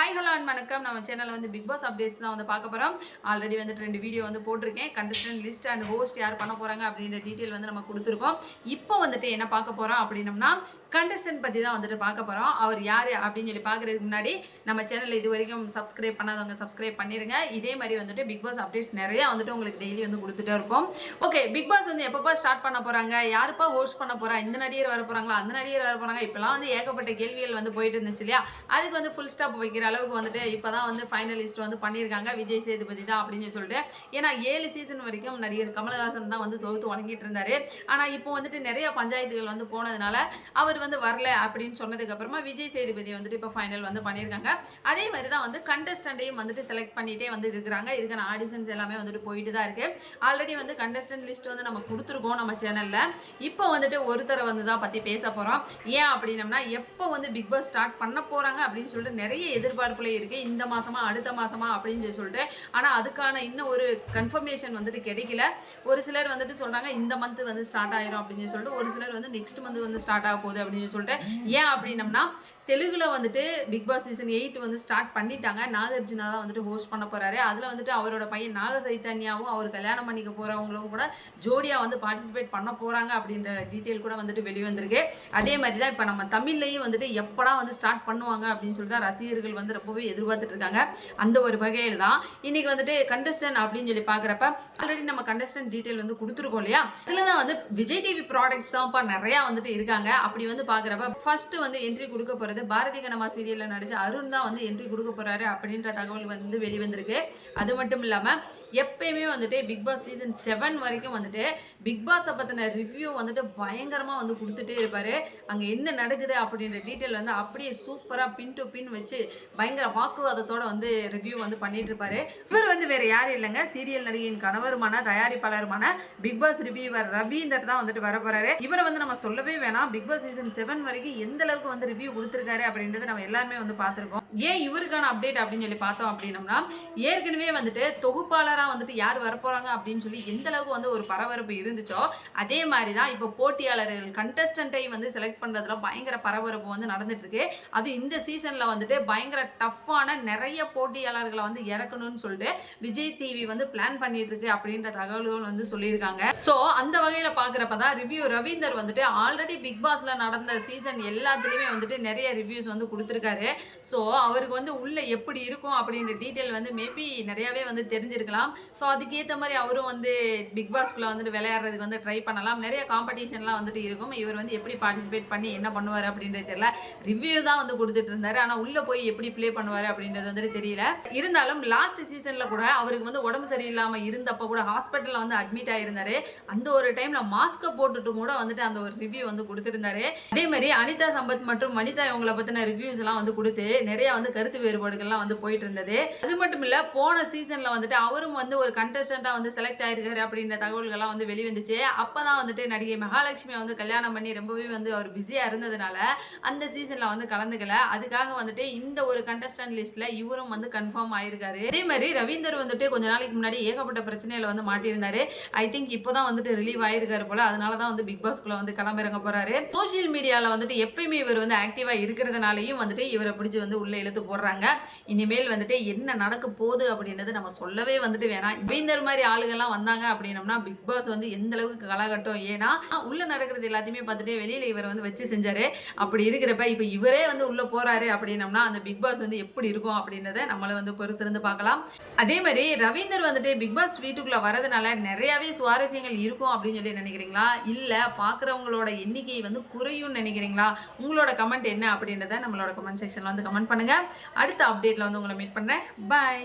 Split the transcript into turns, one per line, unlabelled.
Hi hello and வணக்கம். நம்ம சேனலில் வந்து பிக் பாஸ் அப்டேட்ஸ் தான் வந்து பார்க்க போகிறோம் ஆல்ரெடி வந்துட்டு ரெண்டு வீடியோ வந்து போட்டிருக்கேன். கண்டஸ்டன்ட் லிஸ்ட் அண்ட் ஹோஸ்ட் யார் பண்ண போகிறாங்க அப்படின்ற டீட்டெயில் வந்து நம்ம கொடுத்துருக்கோம். இப்போ வந்துட்டு என்ன பார்க்க போகிறோம் அப்படின்னம்னா கண்டஸ்டன்ட் பற்றி தான் வந்துட்டு பார்க்க போகிறோம் அவர் யார் அப்படின்னு சொல்லி பார்க்குறதுக்கு முன்னாடி நம்ம சேனலில் இது வரைக்கும் சப்ஸ்கிரைப் பண்ணாதவங்க சப்ஸ்கிரைப் பண்ணிடுங்க இதே மாதிரி வந்துட்டு பிக் பாஸ் அப்டேட்ஸ் நிறையா வந்துட்டு உங்களுக்கு டெய்லி வந்து கொடுத்துட்டே இருப்போம். ஓகே பிக் பாஸ் வந்து எப்பப்போ ஸ்டார்ட் பண்ண போகிறாங்க யாருப்பா ஹோஸ்ட் பண்ண போகிறா இந்த நடிகர் வர போகிறாங்களா அந்த நடிகர் வர போகிறாங்க இப்போலாம் வந்து ஏகப்பட்ட கேள்விகள் வந்து போயிட்டு இருந்துச்சு இல்லையா? அதுக்கு வந்து ஃபுல் ஸ்டாப் வைக்கிற அளவுக்கு வந்துட்டு இப்போ தான் வந்து ஃபைனலிஸ்ட் வந்து பண்ணியிருக்காங்க. விஜய் சேதுபதி தான் அப்படின்னு சொல்லிட்டு. ஏன்னா ஏழு சீசன் வரைக்கும் நடிகர் கமலஹாசன் தான் வந்து தொகுத்து வழங்கிட்டு இருந்தாரு. ஆனால் இப்போ வந்துட்டு நிறைய பஞ்சாயத்துகள் வந்து போனதுனால அவர் வந்து வரல அப்படின்னு சொன்னதுக்கப்புறமா விஜய் சேதுபதி வந்துட்டு இப்போ ஃபைனல் வந்து பண்ணியிருக்காங்க. அதே மாதிரி தான் வந்து கண்டஸ்டண்ட்டையும் வந்துட்டு செலக்ட் பண்ணிகிட்டே வந்து இருக்கிறாங்க. இதுக்கான ஆடிஷன்ஸ் எல்லாமே வந்துட்டு போயிட்டு தான் இருக்குது ஆல்ரெடி வந்து கண்டஸ்டன்ட் லிஸ்ட் வந்து நம்ம கொடுத்துருக்கோம் நம்ம சேனலில் இப்போ வந்துட்டு ஒருத்தரை வந்து தான் பற்றி பேச போகிறோம் ஏன் அப்படின்னம்னா எப்போ வந்து பிக் பாஸ் ஸ்டார்ட் பண்ண போகிறாங்க அப்படின்னு சொல்லிட்டு நிறைய எதிர்பார்ப்புலேயே இருக்கு. இந்த மாசமா அடுத்த மாசமா அப்படின்னு சொல்லி சொல்லிட்டு ஆனால் அதுக்கான இன்னும் ஒரு கன்ஃபர்மேஷன் வந்துட்டு கிடைக்கல. ஒரு சிலர் வந்துட்டு சொல்கிறாங்க இந்த மந்த் வந்து ஸ்டார்ட் ஆயிரும் அப்படின்னு சொல்லிட்டு ஒரு சிலர் வந்து நெக்ஸ்ட் மந்த் வந்து ஸ்டார்ட் ஆக போகுது அப்படின்னு சொல்லி சொல்லிட்டு. ஏன் அப்படின்னம்னா தெலுங்குல வந்துட்டு பிக் பாஸ் சீசன் எயிட் வந்து ஸ்டார்ட் பண்ணிட்டாங்க. நாகார்ஜுனா தான் வந்துட்டு ஹோஸ்ட் பண்ண போறாரு. அதுல வந்துட்டு அவரோட பையன் நாக சைத்தன்யாவும் அவர் கல்யாணம் பண்ணிக்க போறவங்களும் கூட ஜோடியா வந்து பார்ட்டிசிபேட் பண்ண போறாங்க அப்படின்ற டீட்டெயில் கூட வந்துட்டு வெளிவந்திருக்கு. அதே மாதிரி தான் இப்போ நம்ம தமிழ்லையும் வந்துட்டு எப்படா வந்து ஸ்டார்ட் பண்ணுவாங்க அப்படின்னு சொல்லிட்டு தான் ரசிகர்கள் வந்து ரொம்பவே எதிர்பார்த்துட்டு இருக்காங்க. அந்த ஒரு வகையில் தான். இன்னைக்கு வந்துட்டு கண்டஸ்டன் அப்படின்னு சொல்லி பார்க்குறப்ப ஆல்ரெடி நம்ம கண்டஸ்டன் டீட்டெயில் வந்து கொடுத்துருக்கோம் இல்லையா? அதில் தான் வந்து விஜய் டிவி ப்ராடக்ட்ஸ் தான்ப்பா நிறையா வந்துட்டு இருக்காங்க. அப்படி வந்து பார்க்குறப்ப ஃபர்ஸ்ட் வந்து என்ட்ரி கொடுக்க போகிறது பாரதி கனமா சீரியலில் நடித்த அருண் தான் வந்து என்ட்ரி கொடுக்க போறாரு அப்படின்ற தகவல் வந்து வெளிவந்திருக்கு. அது மட்டும் இல்லாமல் எப்பயுமே வந்துட்டு பிக் பாஸ் சீசன் செவன் வரைக்கும் வந்துட்டு பிக் பாஸை பற்றின ரிவ்யூ வந்துட்டு பயங்கரமாக வந்து கொடுத்துட்டே இருப்பார். அங்கே என்ன நடக்குது அப்படின்ற டீட்டெயில் வந்து அப்படியே சூப்பராக பின் டு பின் வச்சு பயங்கர வாக்குவாதத்தோட வந்து ரிவ்யூ வந்து பண்ணிட்டு இருப்பாரு. இவர் வந்து வேறு யாரும் இல்லைங்க. சீரியல் நடிகையின் கணவருமான தயாரிப்பாளருமான பிக் பாஸ் ரிவ்யூவர் ரவீந்தர் தான் வந்துட்டு வர போகிறாரு இவரை வந்து நம்ம சொல்லவே வேணாம். பிக் பாஸ் சீசன் செவன் வரைக்கும் எந்த அளவுக்கு வந்து ரிவ்யூ கொடுத்துருக்காரு அப்படின்றத நம்ம எல்லாருமே வந்து பார்த்துருக்கோம். ஏன் இவருக்கான அப்டேட் அப்படின்னு சொல்லி பார்த்தோம் அப்படின்னம்னா ஏற்கனவே வந்துட்டு தொகுப்பாளராக வந்துட்டு யார் வரப்போகிறாங்க அப்படின்னு சொல்லி எந்த அளவுக்கு வந்து ஒரு பரபரப்பு இருந்துச்சோ அதே மாதிரி தான் இப்போ போட்டியாளர்கள் கண்டஸ்டண்ட்டை வந்து செலக்ட் பண்ணுறதுல பயங்கர பரபரப்பு வந்து நடந்துட்டுருக்கு. அதுவும் இந்த சீசனில் வந்துட்டு பயங்கர டஃப்பான நிறைய போட்டியாளர்களை வந்து இறக்கணும்னு சொல்லிட்டு விஜய் டிவி வந்து பிளான் பண்ணிட்டு இருக்கு அப்படின்ற தகவல்கள் வந்து சொல்லியிருக்காங்க. ஸோ அந்த வகையில் பார்க்குறப்ப தான் ரிவ்யூ ரவீந்தர் வந்துட்டு ஆல்ரெடி பிக் பாஸில் நடந்த சீசன் எல்லாத்துலேயுமே வந்துட்டு நிறைய ரிவ்யூஸ் வந்து கொடுத்துருக்காரு. ஸோ அவருக்கு வந்து உள்ளே எப்படி இருக்கும் அப்படின்ற டீட்டெயில் வந்து மேபி நிறையாவே வந்து தெரிஞ்சிருக்கலாம். ஸோ அதுக்கேற்ற மாதிரி அவரும் வந்து பிக் பாஸ்குள்ளே வந்துட்டு விளையாடுறதுக்கு வந்து ட்ரை பண்ணலாம். நிறைய காம்படிஷன்லாம் வந்துட்டு இருக்கும். இவர் வந்து எப்படி பார்ட்டிசிபேட் பண்ணி என்ன பண்ணுவார் அப்படின்றது தெரியல. ரிவ்யூ தான் வந்து கொடுத்துட்டு இருந்தார். ஆனால் உள்ளே போய் எப்படி ப்ளே பண்ணுவார் அப்படின்றது வந்துட்டு தெரியல. இருந்தாலும் லாஸ்ட் சீசனில் கூட அவருக்கு வந்து உடம்பு சரியில்லாமல் இருந்தப்போ கூட ஹாஸ்பிட்டலில் வந்து அட்மிட் ஆயிருந்தாரு. அந்த ஒரு டைமில் மாஸ்க்கை போட்டுட்டு கூட வந்துட்டு அந்த ஒரு ரிவ்யூ வந்து கொடுத்துருந்தாரு. அதே மாதிரி அனிதா சம்பத் மற்றும் வனிதா இவங்களை பற்றின ரிவ்யூஸ்லாம் வந்து கொடுத்து நிறைய வந்து கருத்து வேறுபாடுகள்லாம் வந்து போயிட்டு இருந்தது அது மட்டும் இல்ல போன சீசன்ல வந்துட்டு அவரும் வந்து ஒரு கண்டஸ்டண்டா வந்து செலக்ட் ஆயிருக்காரு அப்படின்ற தகவல்கள்லாம் வந்து வெளிவந்துச்சு. அப்பதான் வந்துட்டு நடிகை மகாலட்சுமி வந்து கல்யாணம் பண்ணி ரொம்பவே வந்து அவர் பிஸியா இருந்ததுனால அந்த சீசன்ல வந்து கலந்துக்கல. அதுக்காக வந்துட்டு இந்த ஒரு கண்டஸ்டன்ட் லிஸ்ட்ல இவரும் வந்து கன்ஃபார்ம் ஆயிருக்காரு. அதே மாதிரி ரவீந்தர் வந்துட்டு கொஞ்ச நாளைக்கு முன்னாடி ஏகப்பட்ட பிரச்சனையில வந்து மாட்டியிருந்தாரு. ஐ திங்க் இப்போதான் வந்துட்டு ரிலீவ் ஆயிருக்காரு போல. அதனால தான் வந்து பிக் பாஸ்குள்ள வந்து களமிறங்க போறாரு. சோஷியல் மீடியால வந்துட்டு எப்பயுமே இவர் வந்து ஆக்டிவா இருக்கிறதுனாலையும் வந்துட்டு இவரை பிடிச்சி வந்து உள்ள இழுத்து போடுறாங்க. இனிமேல் வந்துட்டு என்ன நடக்க போகுது அப்படின்றது நம்ம சொல்லவே வந்துட்டு வேணாம். ரவீந்தர் மாதிரி ஆளுகள்லாம் வந்தாங்க அப்படின்னம்னா பிக் பாஸ் வந்து எந்த அளவுக்கு கலகட்டும்? ஏன்னா உள்ள நடக்கிறது எல்லாத்தையுமே பார்த்துட்டு வெளியில இவர் வந்து வச்சு செஞ்சாரு. அப்படி இருக்கிறப்ப இப்போ இவரே வந்து உள்ள போறாரு அப்படின்னம்னா அந்த பிக் பாஸ் வந்து எப்படி இருக்கும் அப்படின்றத நம்மள வந்து பொறுத்திருந்து பார்க்கலாம். அதே மாதிரி ரவீந்தர் வந்துட்டு பிக் பாஸ் வீட்டுக்குள்ள வரதுனால நிறையவே சுவாரஸ்யங்கள் இருக்கும் அப்படின்னு சொல்லி நினைக்கிறீங்களா? இல்ல பாக்குறவங்களோட எண்ணிக்கை வந்து குறையும் நினைக்கிறீங்களா? உங்களோட கமெண்ட் என்ன அப்படின்றத நம்மளோட கமெண்ட் செக்ஷன்ல வந்து கமெண்ட் பண்ணுங்க. அடுத்த அப்டேட்டில் வந்து உங்களை மீட் பண்ணுறேன் பாய்